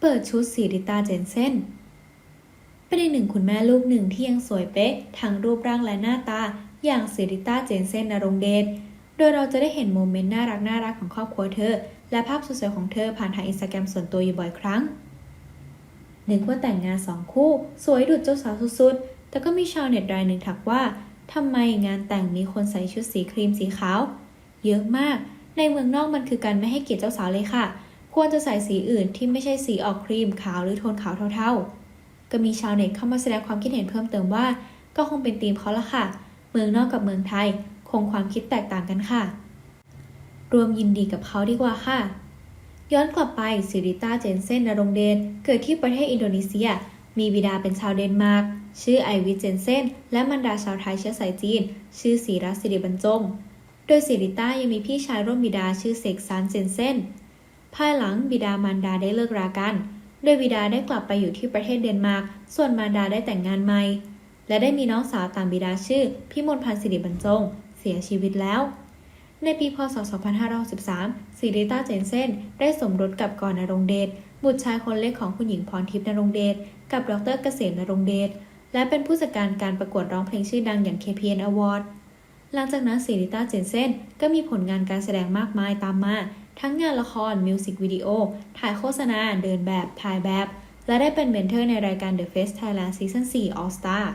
เปิดชุดสีริตาเจนเซนเป็นอีกหนึ่งคุณแม่ลูกหนึ่งที่ยังสวยเป๊ะทั้งรูปร่างและหน้าตา อย่างสิริต้าเจนเซนนรงเดช โดยเราจะได้เห็นโมเมนต์น่ารักน่ารักของครอบครัวเธอ และภาพสวยๆของเธอผ่านทางอินสตาแกรมส่วนตัวอยู่บ่อยครั้ง นึกว่าแต่งงานสองคู่ สวยดุจเจ้าสาวสุดๆ แต่ก็มีชาวเน็ตรายหนึ่งถักว่าทำไมงานแต่งมีคนใส่ชุดสีครีมสีขาว เยอะมาก ในเมืองนอกมันคือการไม่ให้เกียรติเจ้าสาวเลยค่ะ ควรจะใส่สีอื่นที่ไม่ใช่สีออกครีมขาวหรือโทนขาวเท่าๆ ก็มีชาวเน็ตเข้ามาแสดงความคิดเห็นเพิ่มเติมว่า ก็คงเป็นธีมเขาละค่ะ เมืองนอกกับเมืองไทย คงความคิดแตกต่างกันค่ะ รวมยินดีกับเขาดีกว่าค่ะ ย้อนกลับไปซิริต้าเจนเซนนรงค์เดชเกิดที่ประเทศอินโดนีเซีย มีบิดาเป็นชาวเดนมาร์กชื่อไอวิเจนเซนและมารดาชาวไทยเชื้อสายจีน ชื่อสีรัตสิริบรรจง โดยสิริต้ายังมีพี่ชายร่วมบิดาชื่อเสกซานเจนเซน ภายหลังบิดามารดาได้เลิกรากัน โดยบิดาได้กลับไปอยู่ที่ประเทศเดนมาร์ก ส่วนมารดาได้แต่งงานใหม่ และได้มีน้องสาวตามบิดาชื่อ พิมลพันธ์สิริบรรจง เสียชีวิตแล้ว ในปีพศ 2563สิริต้าเจนเซนได้สมรสกับกรณรงเดช บุตรชายคนเล็กของคุณหญิงพรทิพย์นรงเดช กับดรเกษมนรงเดช และเป็นผู้จัดการการประกวดร้องเพลงชื่อดังอย่าง KPN Award หลังจากนั้นสิริต้าเจนเซนก็มีผลงานการแสดงมากมายตามมา ทั้งงานละคร มิวสิกวิดีโอ ถ่ายโฆษณา เดินแบบ ถ่ายแบบ และได้เป็นเมนเทอร์ในรายการ The Face Thailand Season 4 All Star